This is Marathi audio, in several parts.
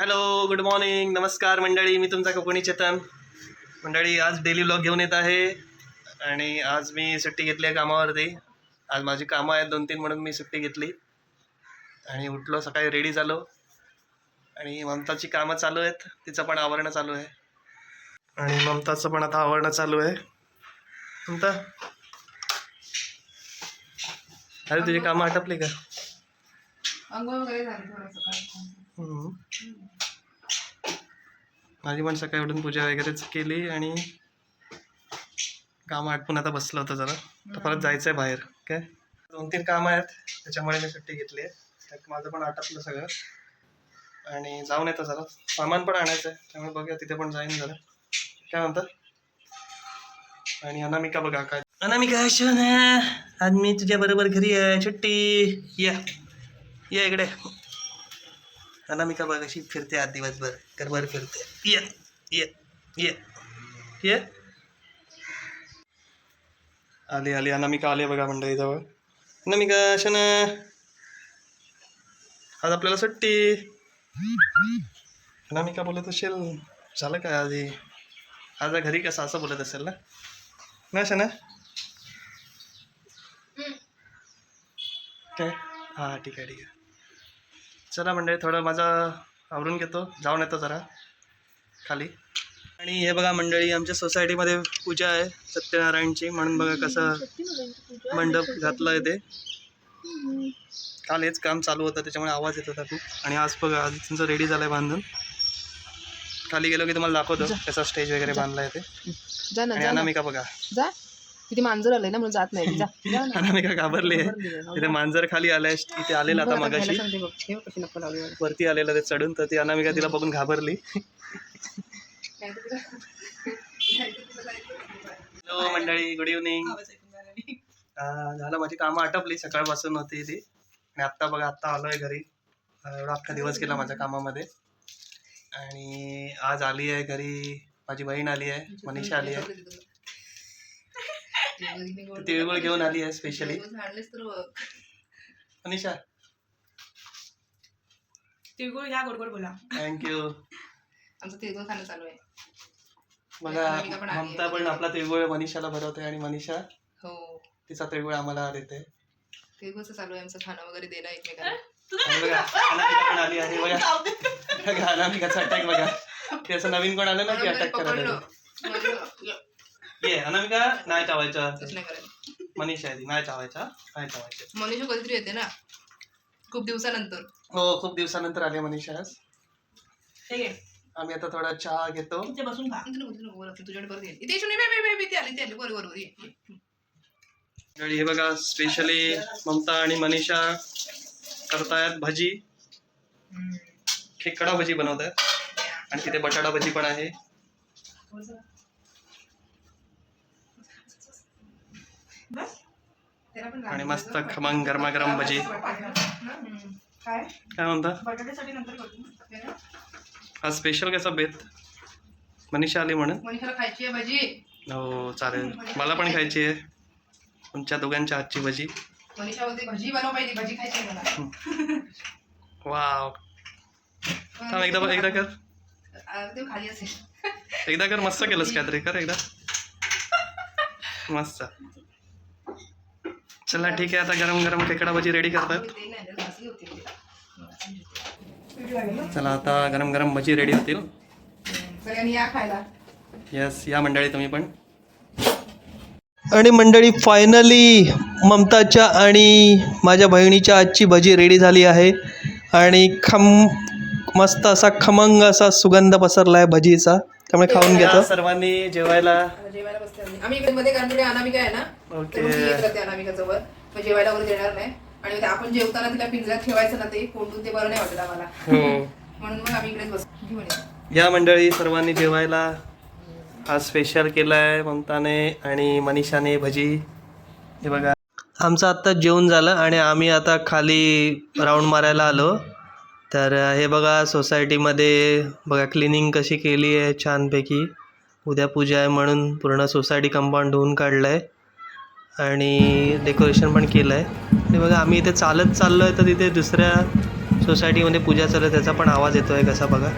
हॅलो गुड मॉर्निंग नमस्कार मंडळी मी तुमचा कोकणी चेतन. मंडळी आज डेली व्लॉग घेऊन येत आहे. आणि आज मी सुट्टी घेतली आहे कामावरती. आज माझी कामं आहेत दोन तीन म्हणून मी सुट्टी घेतली. आणि उठलो सकाळी रेडी झालो. आणि ममताची कामं चालू आहेत. तिचं पण आवरणं चालू आहे. आणि ममताचं पण आता आवरणं चालू आहे. ममता? अरे तुझी कामं आटपली का? माझी पण सकाळी उठून पूजा वगैरेच केली आणि काम आटपून आता बसलं होतं जरा. तर परत जायचं आहे बाहेर काय दोन तीन कामं आहेत त्याच्यामुळे मी सुट्टी घेतली आहे. माझं पण आटपलं सगळं. आणि जाऊन येतं जरा. सामान पण आणायचं आहे त्यामुळे बघूया तिथे पण जाईन जरा. काय म्हणतात आणि अनामिका बघा काय. अनामिका शोना आज मी तुझ्या बरोबर घरी आहे सुट्टी. या. या इकडे. अनामिका बघ अशी फिरते आज दिवसभर. करभर फिरते. ये ये ये ये. आली आली. अनामिका आली बघा मंडळी जवळ. अनामिका शन. आज आपल्याला सुट्टी. अनामिका बोलत असेल झालं काय आधी आज घरी कसं? असं बोलत असेल ना? ना शना? काय? हां ठीक आहे ठीक आहे. चला मंडळी थोडं माझं आवरून घेतो. जाऊन येतो जरा. खाली. आणि हे बघा मंडळी आमच्या सोसायटीमध्ये पूजा आहे सत्यनारायणची. म्हणून बघा कसं मंडप घातलं आहे ते. काल हेच काम चालू होतं त्याच्यामुळे आवाज येत होता खूप. आणि आज बघा आज तुमचं रेडी झालं आहे बांधून. खाली गेलो की तुम्हाला दाखवतो कसा स्टेज वगैरे बांधला आहे ते. अनामिका बघा. जा. किती मांजर आलंय ना म्हणून जात नाही. जा जा ना. अनामिका घाबरली. आहे. तिथे मांजर खाली आलंय इथे आलेला आता मगाशी. वरती आलेलं ते चढून तर ती अनामिका तिला बघून घाबरली. हॅलो मंडळी गुड इव्हनिंग झालं माझी कामं आटपली सकाळपासून होती ती. आणि आत्ता बघा आत्ता आलोय घरी. एवढा अख्खा दिवस गेला माझ्या कामामध्ये. आणि आज आली आहे घरी. माझी बहीण आली आहे मनीषा आली आहे. तिळगुळ घेऊन आली आहे स्पेशली. मनीषा तिळगुळ ह्या गोड गोड बोला. थँक्यू आमचं तिळगुळ खाणं चालू आहे. बघा. ममता पण आपला तिळगुळ मनीषाला भरवते आणि मनीषा हो. तिचा तिळगुळ आम्हाला देते. तिळगुळचं चालू आहे आमचं खाणं वगैरे देणं एकमेकांना. आली आहे बघा. अनामिकाचा अटॅक बघा ते असं नवीन कोण आलं ना की अटॅक. म्हणजे, ये अनामिका नाही चावायचं. तसं नाही करायचं. मनीषा आहे ती नाही चावायचा नाही चावायचं. मनीषा कधीतरी येते ना? खूप दिवसानंतर. हो खूप दिवसानंतर आली मनीषा आज. हे घे. आम्ही आता थोडा चहा घेतो. इथे बसून खा. इथे नको, तुझ्याकडे परत येईल इथे ती आली ती आली. बरोबर बरोबर ये, ये. आणि हे बघा स्पेशली ममता आणि मनीषा करतायत भजी. खेकडा भजी बनवत आहेत आणि तिथे बटाटा भजी पण आहे. आणि मस्त खमंग गरमागरम भजी. काय? काय म्हणता? आज स्पेशल कसा बेत? मनीषा आली म्हणून? खायची आहे भाजी. हो चालेल. मला पण खायची आहे. तुमच्या दोघांच्या हातची भजी. मनीषा बोलते भाजी बनव पाहिजे भाजी खायची आहे मला. वाव. थांब एकदा एकदा कर. खाली असेल. एकदा कर मस्त केलंस काहीतरी. कर एकदा. मस्त. चला ठीक आहे आता गरम गरम खेकडा भजी रेडी करतात. चला आता गरम गरम भजी रेडी होतील. सगळ्यांनी या खायला. यस या मंडळी तुम्ही पण. आणि मंडळी फायनली ममताच्या आणि माझ्या बहिणीच्या आजची भजी रेडी झाली आहे. आणि खम मस्त असा खमंग असा सुगंध पसरला आहे भजीचा. त्यामुळे खाऊन घेतो. सर्वांनी जेवायला आता जेवायला बसते आम्ही. आम्ही इकडे मध्ये कारण अनामिका आहे ना ओके. तर मग ती येत राहते अनामिका जवळ मग जेवायला वगैरे देणार नाही. आणि ते आपण जेवताना तिला पिंजऱ्यात ठेवायचं ना ते कोंडून ते बरं नाही वाटत आम्हाला. हो. म्हणून मग आम्ही इकडेच बसतो. घेऊन येतो. या मंडळी सर्वांनी जेवायला. आज स्पेशल केलं आहे ममताने आणि मनीषाने भजी. हे बघा. आमचं आत्ता जेवण झालं आणि आम्ही आता खाली राऊंड मारायला आलो. तर हे बघा सोसायटीमध्ये बघा क्लिनिंग कशी केली आहे छानपैकी. उद्या पूजा आहे म्हणून पूर्ण सोसायटी कंपाऊंड धुवून काढलं आहे आणि डेकोरेशन पण केलं आहे आणि बघा आम्ही इथे चालत चाललो आहे तर तिथे दुसऱ्या सोसायटीमध्ये पूजा चालू आहे त्याचा पण आवाज येतो आहे कसा बघा.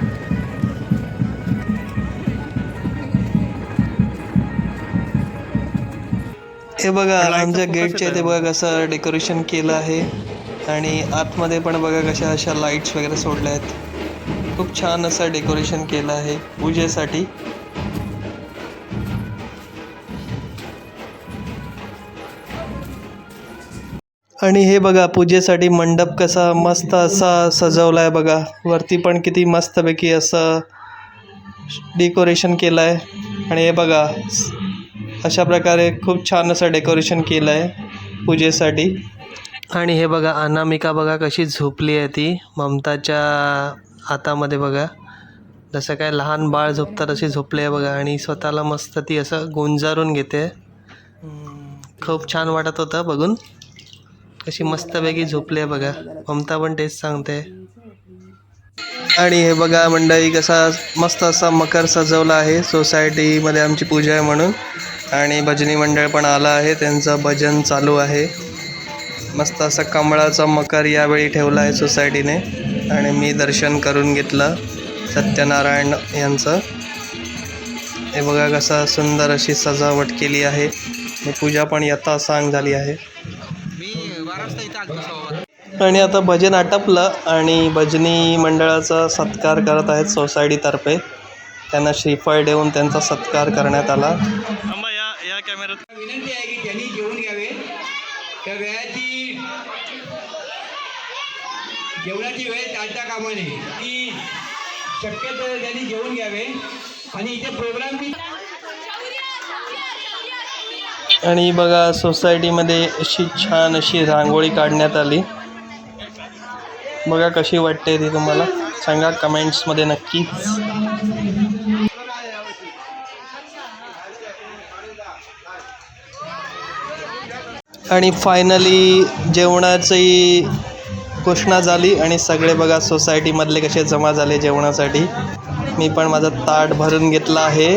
हे बघा आमच्या गेटच्या इथे बघा कसं डेकोरेशन केलं आहे. आणि आतमध्ये पण बघा कशा अशा लाईट्स वगैरे सोडल्या आहेत. खूप छान असं डेकोरेशन केलं आहे पूजेसाठी. आणि हे बघा पूजेसाठी मंडप कसा मस्त असा सजवला आहे बघा. वरती पण किती मस्तपैकी असं डेकोरेशन केलं आहे आणि हे बघा अशा प्रकारे खूप छान असं डेकोरेशन केलं आहे पूजेसाठी. आणि हे बघा अनामिका बघा कशी झोपली आहे ती. ममताच्या हातामध्ये बघा. जसं काय लहान बाळ झोपतात अशी झोपली आहे बघा. आणि स्वतःला मस्त ती असं गुंजारून घेते. खूप छान वाटत होतं बघून. कशी मस्तपैकी झोपली आहे बघा. ममता पण तेच सांगते. आणि हे बघा मंडळी कसा मस्त असा मकर सजवला आहे. सोसायटीमध्ये आमची पूजा आहे म्हणून. आणि भजनी मंडळ पण आलं आहे. त्यांचं भजन चालू आहे. मस्त असा कमळाचा मकर यावेळी ठेवला आहे सोसायटीने. आणि मी दर्शन करून घेतलं सत्यनारायण यांचं. हे बघा कसं सुंदर अशी सजावट केली आहे. आणि पूजा पण यथा सांग झाली आहे. आणि आता भजन आटपलं आणि भजनी मंडळाचा सत्कार करत आहेत सोसायटीतर्फे. त्यांना श्रीफळ देऊन त्यांचा सत्कार करण्यात आला. या या कॅमेऱ्यात विनंती आहे की त्यांनी जेवून घ्यावे. त्या वेळाची जेवणाची वेळ टाळता कामा नये ती शक्यतो त्यांनी जेवून घ्यावे. आणि इथे प्रोग्राम बी आणि बघा सोसायटीमध्ये अशी छान अशी रांगोळी काढण्यात आली. बघा कशी वाटते ती तुम्हाला. सांगा कमेंट्समध्ये नक्कीच. आणि फायनली जेवणाची घोषणा झाली आणि सगळे बघा सोसायटीमधले कसे जमा झाले जेवणासाठी. मी पण माझं ताट भरून घेतलं आहे.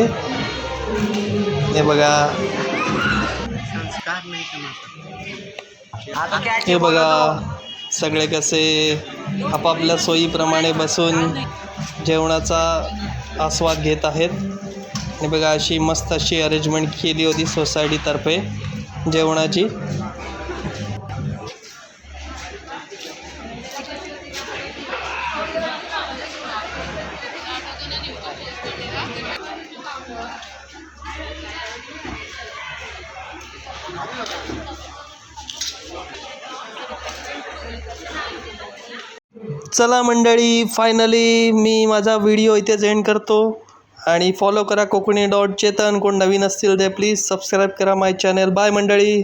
हे बघा. हे बघा. सगळे कसे आपापल्या सोयीप्रमाणे बसून जेवणाचा आस्वाद घेत आहेत. आणि बघा अशी मस्त अशी अरेंजमेंट केली होती सोसायटीतर्फे जेवणाची? चला मंडळी फायनली मी माझा व्हिडिओ इथेच एंड करतो. आणि फॉलो करा कोकणी डॉट चेतन. कोण नवीन असतील ते प्लीज सबस्क्राईब करा माय चॅनल बाय मंडळी.